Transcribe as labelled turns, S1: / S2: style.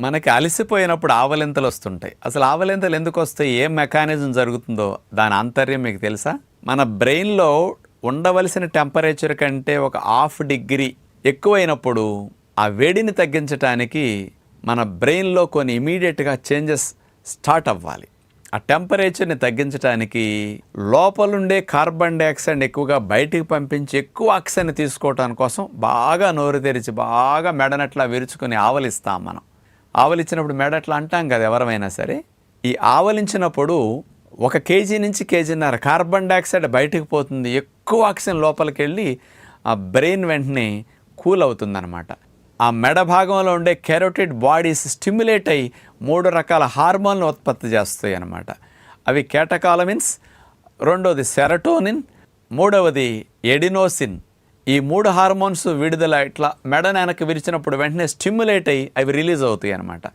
S1: మనకి అలసిపోయినప్పుడు ఆవలింతలు వస్తుంటాయి. అసలు ఆవలింతలు ఎందుకు వస్తాయి? ఏ మెకానిజం జరుగుతుందో దాని ఆంతర్యం మీకు తెలుసా? మన బ్రెయిన్లో ఉండవలసిన టెంపరేచర్ కంటే ఒక హాఫ్ డిగ్రీ ఎక్కువైనప్పుడు ఆ వేడిని తగ్గించడానికి మన బ్రెయిన్లో కొన్ని ఇమీడియట్గా చేంజెస్ స్టార్ట్ అవ్వాలి. ఆ టెంపరేచర్ని తగ్గించడానికి లోపలుండే కార్బన్ డైఆక్సైడ్ ఎక్కువగా బయటికి పంపించి ఎక్కువ ఆక్సిజన్ తీసుకోవటానికి కోసం బాగా నోరు తెరిచి బాగా మెడనట్లా విరుచుకొని ఆవలిస్తాం మనం. ఆవలించినప్పుడు మెడట్లా అంటాం కదా ఎవరమైనా సరే ఈ ఆవలించినప్పుడు ఒక కేజీ నుంచి కేజీన్నర కార్బన్ డైఆక్సైడ్ బయటకు పోతుంది. ఎక్కువ ఆక్సిజన్ లోపలికి వెళ్ళి ఆ బ్రెయిన్ వెంటనే కూల్ అవుతుందన్నమాట. ఆ మెడ భాగంలో ఉండే కెరోటిడ్ బాడీస్ స్టిమ్యులేట్ అయ్యి మూడు రకాల హార్మోన్లు ఉత్పత్తి చేస్తాయి అన్నమాట. అవి కేటకాలమిన్స్ రెండవది సెరటోనిన్ మూడవది ఎడినోసిన్. ఈ మూడు హార్మోన్స్ విడుదల ఇట్లా మెడ వెనక్కి విరిచినప్పుడు వెంటనే స్టిమ్యులేట్ అయ్యి అవి రిలీజ్ అవుతాయి అనమాట